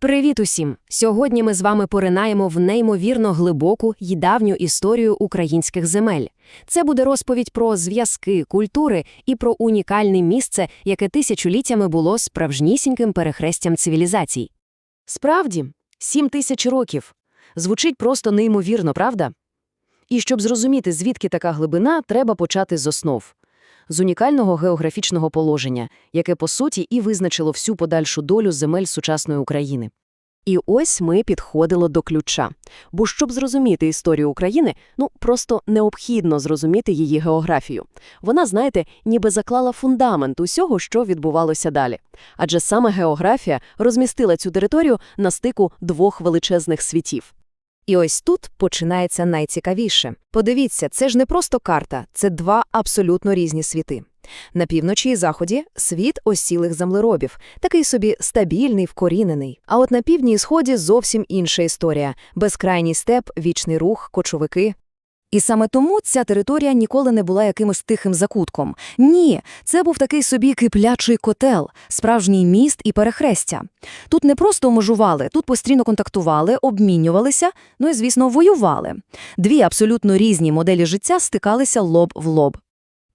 Привіт усім! Сьогодні ми з вами поринаємо в неймовірно глибоку й давню історію українських земель. Це буде розповідь про зв'язки, культури і про унікальне місце, яке тисячоліттями було справжнісіньким перехрестям цивілізацій. Справді, сім тисяч років. Звучить просто неймовірно, правда? І щоб зрозуміти, звідки така глибина, треба почати з основ. З унікального географічного положення, яке, по суті, і визначило всю подальшу долю земель сучасної України. І ось ми підходили до ключа. Бо щоб зрозуміти історію України, ну просто необхідно зрозуміти її географію. Вона, знаєте, ніби заклала фундамент усього, що відбувалося далі. Адже саме географія розмістила цю територію на стику двох величезних світів. І ось тут починається найцікавіше. Подивіться, це ж не просто карта, це два абсолютно різні світи. На півночі і заході – світ осілих землеробів, такий собі стабільний, вкорінений. А от на півдні і сході зовсім інша історія – безкрайній степ, вічний рух, кочовики. І саме тому ця територія ніколи не була якимось тихим закутком. Ні, це був такий собі киплячий котел, справжній міст і перехрестя. Тут не просто межували, тут постійно контактували, обмінювалися, ну і, звісно, воювали. Дві абсолютно різні моделі життя стикалися лоб в лоб.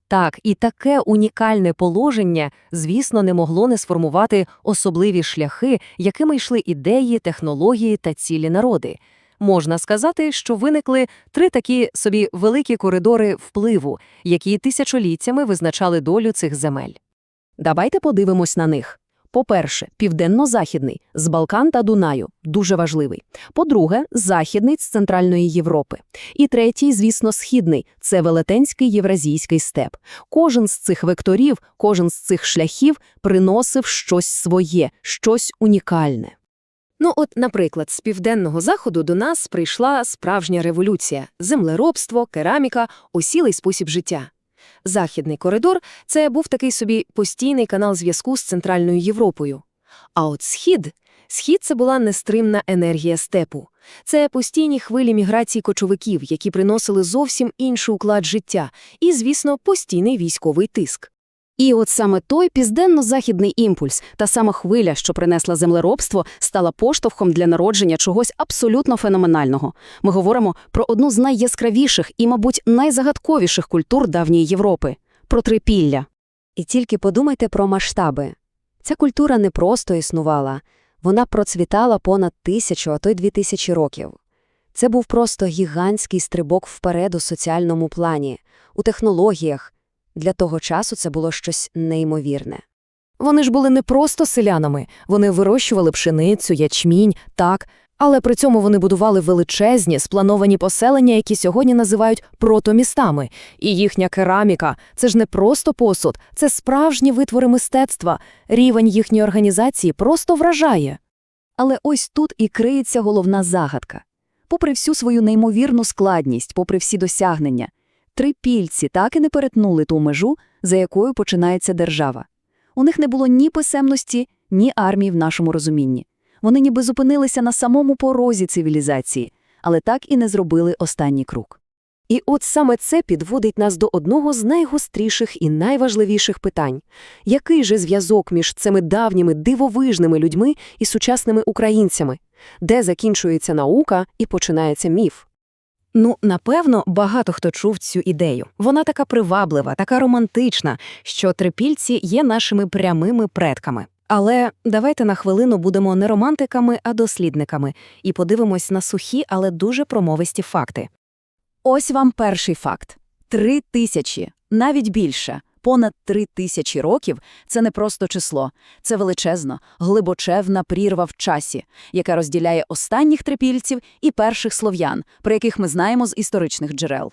Так, і таке унікальне положення, звісно, не могло не сформувати особливі шляхи, якими йшли ідеї, технології та цілі народи. Можна сказати, що виникли три такі собі великі коридори впливу, які тисячоліттями визначали долю цих земель. Давайте подивимось на них. По-перше, південно-західний з Балкан та Дунаю дуже важливий. По-друге, західний з Центральної Європи. І третій, звісно, східний це велетенський євразійський степ. Кожен з цих векторів, кожен з цих шляхів приносив щось своє, щось унікальне. Ну от, наприклад, з південного заходу до нас прийшла справжня революція – землеробство, кераміка, осілий спосіб життя. Західний коридор – це був такий собі постійний канал зв'язку з Центральною Європою. А от схід – схід – це була нестримна енергія степу. Це постійні хвилі міграції кочовиків, які приносили зовсім інший уклад життя і, звісно, постійний військовий тиск. І от саме той південно-західний імпульс, та сама хвиля, що принесла землеробство, стала поштовхом для народження чогось абсолютно феноменального. Ми говоримо про одну з найяскравіших і, мабуть, найзагадковіших культур давньої Європи про трипілля. І тільки подумайте про масштаби. Ця культура не просто існувала, вона процвітала понад тисячу, а то й дві тисячі років. Це був просто гігантський стрибок вперед у соціальному плані, у технологіях. Для того часу це було щось неймовірне. Вони ж були не просто селянами, вони вирощували пшеницю, ячмінь, так, але при цьому вони будували величезні, сплановані поселення, які сьогодні називають протомістами. І їхня кераміка – це ж не просто посуд, це справжні витвори мистецтва. Рівень їхньої організації просто вражає. Але ось тут і криється головна загадка. Попри всю свою неймовірну складність, попри всі досягнення, трипільці так і не перетнули ту межу, за якою починається держава. У них не було ні писемності, ні армії в нашому розумінні. Вони ніби зупинилися на самому порозі цивілізації, але так і не зробили останній крок. І от саме це підводить нас до одного з найгостріших і найважливіших питань. Який же зв'язок між цими давніми дивовижними людьми і сучасними українцями? Де закінчується наука і починається міф? Ну, напевно, багато хто чув цю ідею. Вона така приваблива, така романтична, що трипільці є нашими прямими предками. Але давайте на хвилину будемо не романтиками, а дослідниками, і подивимось на сухі, але дуже промовисті факти. Ось вам перший факт: три тисячі, навіть більше. Понад три тисячі років це не просто число, це величезно, глибочевна прірва в часі, яка розділяє останніх трипільців і перших слов'ян, про яких ми знаємо з історичних джерел.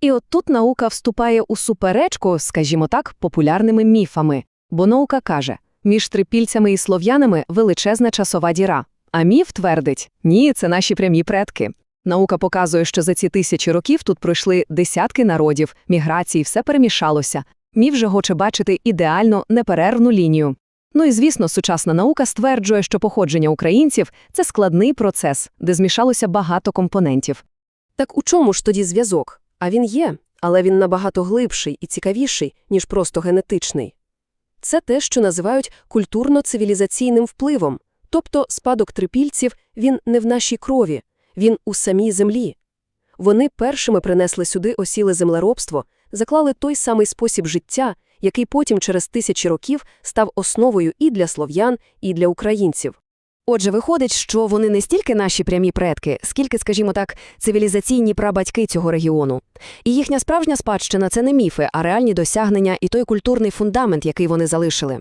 І от тут наука вступає у суперечку, скажімо так, популярними міфами, бо наука каже, між трипільцями і слов'янами величезна часова діра. А міф твердить, ні, це наші прямі предки. Наука показує, що за ці тисячі років тут пройшли десятки народів, міграції, все перемішалося, Міф же хоче бачити ідеально неперервну лінію. Ну і звісно, сучасна наука стверджує, що походження українців це складний процес, де змішалося багато компонентів. Так у чому ж тоді зв'язок? А він є, але він набагато глибший і цікавіший, ніж просто генетичний. Це те, що називають культурно-цивілізаційним впливом, Тобто спадок трипільців, він не в нашій крові, він у самій землі. Вони першими принесли сюди осіле землеробство, заклали той самий спосіб життя, який потім через тисячі років став основою і для слов'ян, і для українців. Отже, виходить, що вони не стільки наші прямі предки, скільки, скажімо так, цивілізаційні прабатьки цього регіону. І їхня справжня спадщина – це не міфи, а реальні досягнення і той культурний фундамент, який вони залишили.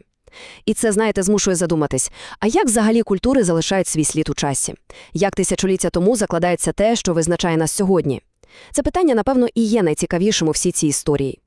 І це, знаєте, змушує задуматись, а як взагалі культури залишають свій слід у часі? Як тисячоліття тому закладається те, що визначає нас сьогодні? Це питання, напевно, і є найцікавішим у всій цій історії.